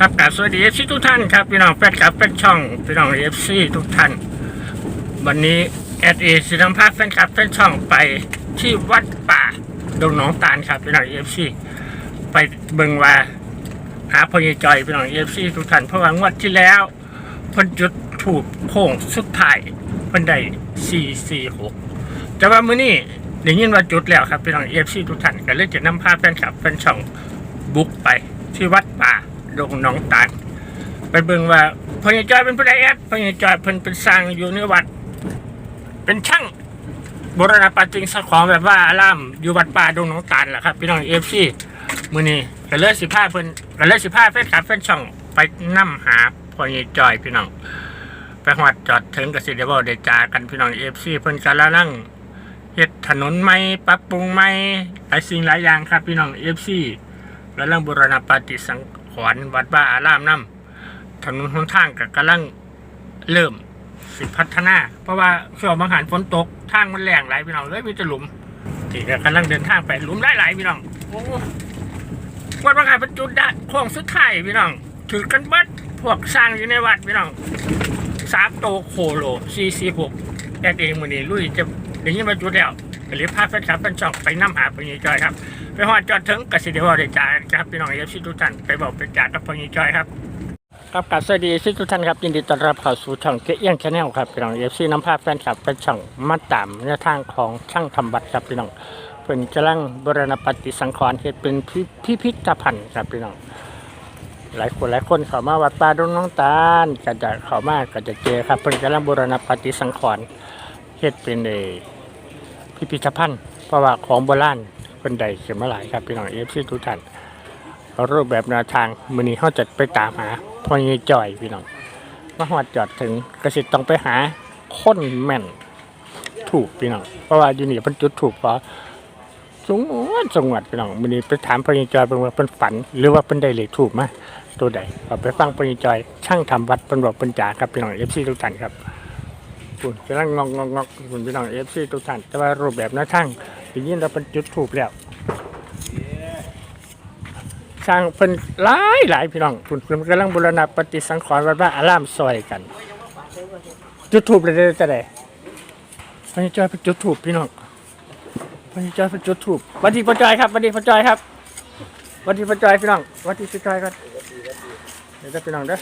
ครับกราบสวัสดีเอฟซีทุกท่านครับพี่น้องแฟนคลับแฟนช่องพี่น้องเอฟซีทุกท่าน วันนี้แอดเอสินำพาแฟนคลับแฟนช่องไปที่วัดป่าดงหนองตาลครับพี่น้องเอฟซีไปเบิงว่าหาพญจอยพี่น้องเอฟซีทุกท่านเพราะว่างวดที่แล้วเพิ่นจุดถูกโค้งสุดท้ายเพิ่นได้สี่สี่หกแต่ว่ามื้อนี้ได้ยินว่าจุดแล้วครับพี่น้องเอฟซีทุกท่านก็เลยจะนำพาแฟนคลับแฟนช่องบุกไปที่วัดป่า ดงหนองตาลไปเบิ่งว่าพญจอยเป็นผู้ใดแอดพญจอยเพิ่นเป็นสร้างอยู่ในวัด เป็นช่างโบราณปฏิสังของแบบว่าอารามอยู่วัดป่าดงหนองตาลแหละครับพี่น้องเอฟซีมือนี้ก็เลยสิพาเพิ่นก็เลยสิพาแฟนคลับแฟนช่องไปนำหาพญจอยพี่น้องไปฮอดจอดถึงก็สิได้เว้าได้จากันพี่น้องเอฟซีเพิ่นกำลังเฮ็ดถนนใหม่ปรับปรุงใหม่หลายสิ่งหลายอย่างครับพี่น้องเอฟซีกำลังบูรณปฏิสัง ขรณ์วัดบ้าอารามน้ำถนนหนทางกับกำลังเริ่มสิพัฒนา เพราะว่าช่วงบางหันฝนตกทางมันแรงหลายพี่น้องเลยมีแต่หลุมที่กำลังเดินทางไปหลุมหลายๆพี่น้องโอ้วัดบางหันเป็นจุดได้โค้งสุดท้ายพี่น้องถือกันเบิดพวกสร้างอยู่ในวัดพี่น้องสามโตโคโลซีซีหกแอดเองมือนี้ลุยจะอย่างนี้มาจุดแล้ว ก็เลยพาแฟนคลับแฟนชองไปน้ำหาปญจอยครับไปหอดจอดถึงกสิเดวได้จ่ายครับพี่น้องเอฟซีทุกท่านไปบอกไปจ่ายกับพญิจอยครับครับกับสวัสดีทุกท่านครับยินดีต้อนรับเข้าสู่ช่องเกียงชาแนลครับพี่น้องเอฟซีน้ำภาพแฟนคลับเป็นช่องมาตามแนวทางของช่างทำบัตรครับพี่น้องเป็นกำลังบรณปฏิสังขรณ์เฮ็ดเป็นพิพิพิธภัณฑ์ครับพี่น้องหลายคนหลายคนเขามาวัดป่าดงน้องตาลก็จะเขามากก็จะเจอครับเป็นกำลังบรณปฏิสังขรณ์เฮ็ดเป็นเอ พิพิธภัณฑ์เพราะว่าของโบราณคนใดเขียนมาหลายครับพี่น้องเอฟซีทุกท่านรูปแบบแนวทางมือนี้เขาจะไปตามหาพ่อใหญ่จ่อยพี่น้องมาหอดจอดถึงกระสิต้องไปหาคนแม่นถูกพี่น้องเพราะว่าอยู่นี่เพิ่นจุดถูกเพราะสงวนสงวัดพี่น้องมือนี้ไปถามพ่อใหญ่จอยเป็นว่าเป็นฝัน หรือว่าเป็นได้เลขถูกมาตัวใดเอาไปฟังพ่อใหญ่จอย ช่างทำวัดเป็นบอกเป็นจ่าครับพี่น้องเอฟซีทุกท่านครับ คุณกำลังงอกงอกงอกคุณพี่น้องเอฟซีทุกท่านแต่ว่ารูปแบบแนวทางทีนี้เราเป็นจุดถูกแล้วสร้างเป็นหลายหลายพี่น้องคุณคุณกำลังบูรณะปฏิสังขรณ์วัดว่าอารามซอยกัน จุดถูกเลยจะได้พระจอยเป็นจุดถูกพี่น้องพระจอยเป็นจุดถูกวันที่พระจอยครับวันที่พระจอยครับวันที่พระจอยพี่น้องวันที่พระจอยกันเดี๋ยวจะพี่น้องเด้อ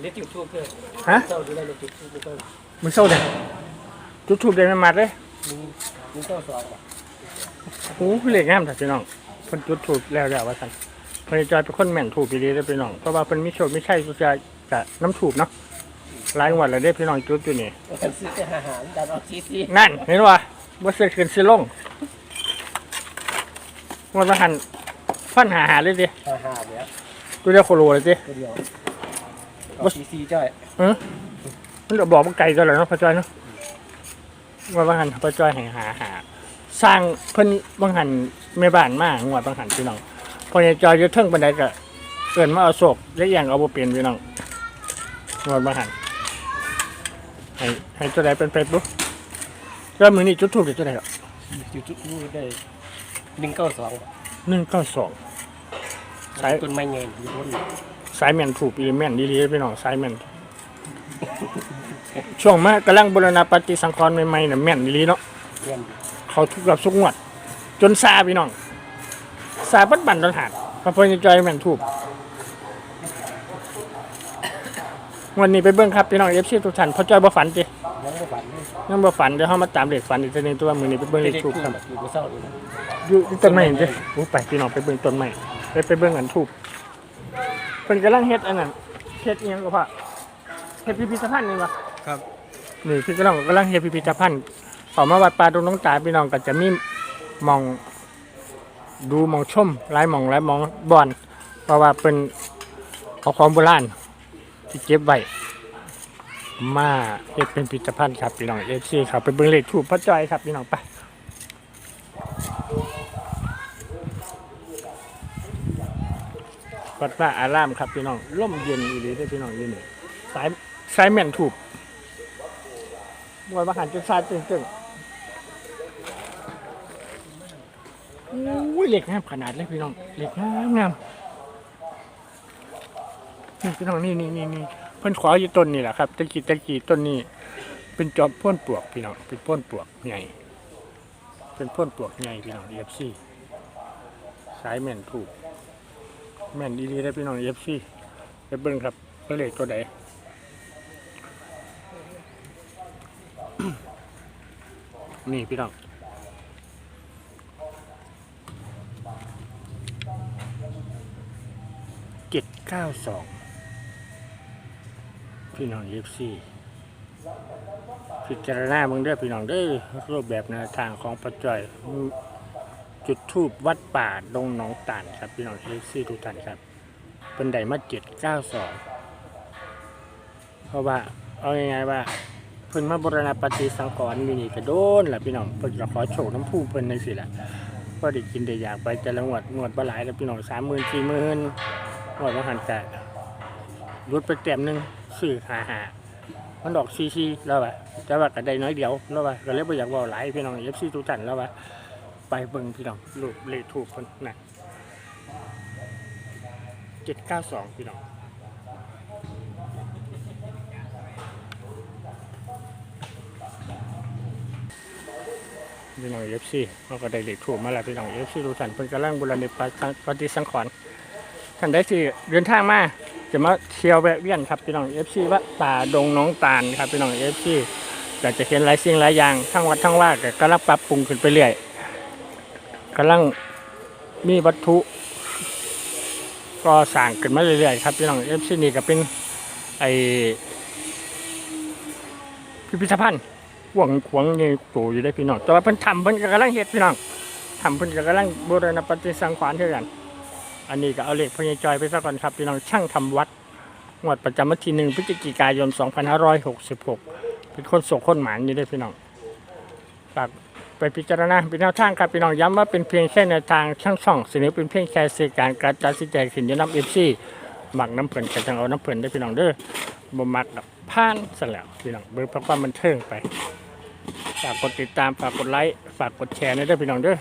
เล็กจุดทูบเพื่อฮะเจ้าดูแลเล็กจุดทูบเพื่อมือโซ่เด้อจุดถูกเดินมาเลยมึงมึงเจ้าสองอะโอ้พี่เล็กงามแต่พี่น้องเพิ่นจุดถูกแล้วแล้วว่าซั่นเพิ่นจอยเป็นคนแม่นถูกดีๆเด้อพี่น้องเพราะว่าเพิ่นมีโชคมีชัยสุดจะจะน้ำถูกเนาะหลายงวันแล้วเด้อพี่น้องจุดอยู่นี่กันซื้อแต่อาหารดันเอาซีซีนั่นเห็นว่าบ่เสียขึ้นสิลงวันละหันฟันหาหาเลยดิอาหารเนี่ยตัวเดียวโคโลเลยดิตัวเดียว เอาซีซีจ้อยเออมันก็บอกมันไกลกันแล้วเนาะพ่อจอยเนาะว่าบางหันพ่อจอยให้หาหา สร้างเพิ่นบางหันแม่บ้านมากงวดบางหันพี่น้องพอใหญ่จอยจะเทิงบันไดก็เกินมาเอาโศกและอย่างเอาบ่เปลี่ยนพี่น้องงวดบางหันให้ให้ตัวใดเป็นไปปุ๊บแล้วมือนี้จุดทูบเดี๋ยวตัวใดหรอจุดจุดนี่ได้หนึ่งเก้าสองหนึ่งเก้าสอง สายต้นไม้เงินอยู่บนสายแม่นถูกอีแม่นดีๆพี่น้องสายแม่นช่วงมากำลังบูรณปฏิสังขรณ์ใหม่ๆน่ะแม่นดีๆเนาะเงินเขาทุกกับทุกงวด จนซาพี่น้องซาปัดบันตอนหาดพระพุทธจอยแม่นถูกวันนี้ไปเบิ้งครับพี่น้องเอฟซีทุกท่านพอจอยบ่ฝันจิยังไม่ฝันเลยยังบ่ฝันเดี๋ยวเฮามาตามเลขฝันอีกทีหนึงตัวมื้อนี้ไปเบิ้งเลขถูกครับอยู่กับเศร้าเลยนะอยู่ที่ต้นไม้เห็นจิโอ้ไปพี่น้องไปเบิ้งต้นไม้ ไปไปเบิ้งอันถูกเพิ่นกำลังเฮ็ดอันนั้นเฮ็ดอีหยังก็พ่อเฮ็ดพิพิธภัณฑ์นี่บ่ครับ นี่พี่กำลังกำลังเฮ็ดพิพิธภัณฑ์เออกมาวัดป่าดงน้องตาพี่น้องก็จะมีหมอง ดูหมองชมหลายหมองหลายหมองบอน เพราะว่าเป็นเอาของโบราณที่เก็บไว้มาเฮ็ดเป็นพิพิธภัณฑ์ครับพี่น้องเอฟซีครับไปเบิ่งเลขถูกพระจอยครับพี่น้องไป วัดป่าอารามครับพี่น้องร่มเย็นอีหลีเด้พี่น้องยืนนี่สายสายแม่นถูกมวยมาหันจุดซาตึงตึงอุ้ยเหล็กงามขนาดเลยพี่น้องเหล็กงามงามนี่พี่น้องนี่นี่นี่นี่เพิ่นขออยู่ต้นนี่แหละครับตะกี้ตะกี้ต้นนี้ เป็นจอมพ่นปลวกพี่น้องเป็นพ่นปลวกใหญ่เป็นพ่นปลวกใหญ่พี่น้องเอฟซีสายแม่นถูก แม่นดีๆได้พี่น้องเอฟซีไปเบิ่งครับเลขตัวใดนี่พี่น้องเจ็ดเก้าสองพี่น้องเอฟซีพิจารณาเมืองเด้อพี่น้องเด้อรูปแบบแนวทางของปัจจัย จุดทูบวัดป่าดงหนองตาลครับพี่น้องเอฟซีทุกท่านครับเป็นไดมาเจ็ดเก้าสองเพราะว่าเอาง่ายๆว่าเพิ่นมาบรณปฏิสังกรณ์มีนี่กระโดนล่ะพี่น้องเพิ่นจะขอโชคน้ำผู้เพิ่นจังซี่ล่ะพอได้กินได้อยากไปแต่ละงวดงวดบ่หลายแล้วพี่น้อง30,000 40,000งวดว่าหันกะรุดไปแต้มหนึ่งซื้อ55มันดอก44แล้วว่าแต่ว่าก็ได้น้อยเดียวแล้วว่าก็เลยบ่อยากเว้าหลายพี่น้อง FC ทุกท่านแล้วว่า ไปเบิ่งพี่น้องรูปเลขถูกเพิ่นน่ะ792พี่น้องพี่น้องเอฟซีเราก็ได้เลขถูกมาแล้วพี่น้องเอฟซีทุกท่นเพิ่นกำลังบุรณะปฏิสังขรณ์ท่านได้ที่เดินทางมาจะมาเที่ยวแวะเวียนครับพี่น้องเอฟซีวัดป่าดงน้องตาลครับพี่น้องเอฟซีก็จะเห็นหลายสิ่งหลายอย่างทั้งวัดทั้งว่าก็กำลังปรับปรุงขึ้นไปเรื่อย กำลังมีวัตถุก็สร้างขึ้นมาเรื่อยๆครับพี่น้องเอฟซีนี่ก็เป็นไอพิพิธภัณฑ์ขวงขวงนี่โตอยู่ได้พี่น้องแต่ว่าเพิ่นทำเพิ่นกำลังเฮ็ดพี่น้องทำเพิ่นกำลังบูรณปฏิสังขรณ์เท่ากันอันนี้ก็เอาเลขพญจอยไปซะก่อนครับพี่น้องช่างทำวัดงวดประจำวันที่หนึ่งพฤศจิกายน 2566 เป็นคนโศกคนหมานอยู่ได้พี่น้องฝาก ไปพิจารณาเป็นแนวทางครับพี่น้องย้ำว่าเป็นเพียงแค่แนวทางช่างช่องเสนอเป็นเพียงแค่สื่อการกระจายสินใจขึ้นยนน้ำเอฟซีหมักน้ำเพิ่นกระจังเอาน้ำเพิ่นได้พี่น้องเด้อบ่มักดอกผ่านสแล้วพี่น้องเบิ่งเพื่อความบันเทิงไปฝากกดติดตามฝากกดไลค์ฝากกดแชร์นะเด้อพี่น้องเด้อ